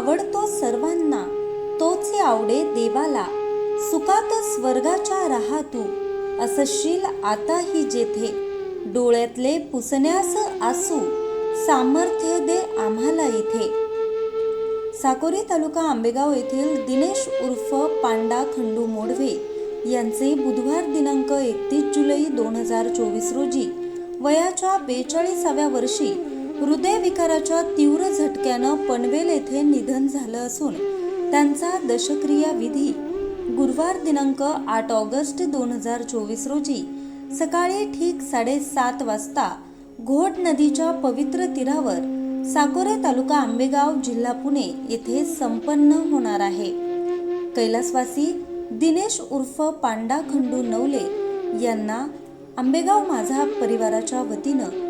आवडतो सर्वांना तोच आवडे देवाला. सुखात स्वर्गाच्या राहा तू असं शील आताही जेथे. डोळ्यातले पुसण्यास आसू सामर्थ्य दे आम्हाला इथे. साकोरी तालुका आंबेगाव येथील दिनेश उर्फ पांडा खंडू मोडवे यांचे बुधवार दिनांक एकतीस जुलै दोन हजार चोवीस रोजी वयाच्या बेचाळीसाव्या वर्षी हृदयविकाराच्या तीव्र झटक्यानं पनवेल येथे निधन झालं असून त्यांचा दशक्रिया विधी गुरुवार दिनांक आठ ऑगस्ट दोन हजार चोवीस रोजी सकाळी ठीक साडेसात वाजता घोट नदीच्या पवित्र तीरावर साकोरे तालुका आंबेगाव जिल्हा पुणे येथे संपन्न होणार आहे. कैलासवासी दिनेश उर्फ पांडा खंडू नवले यांना आंबेगाव माझा परिवाराच्या वतीनं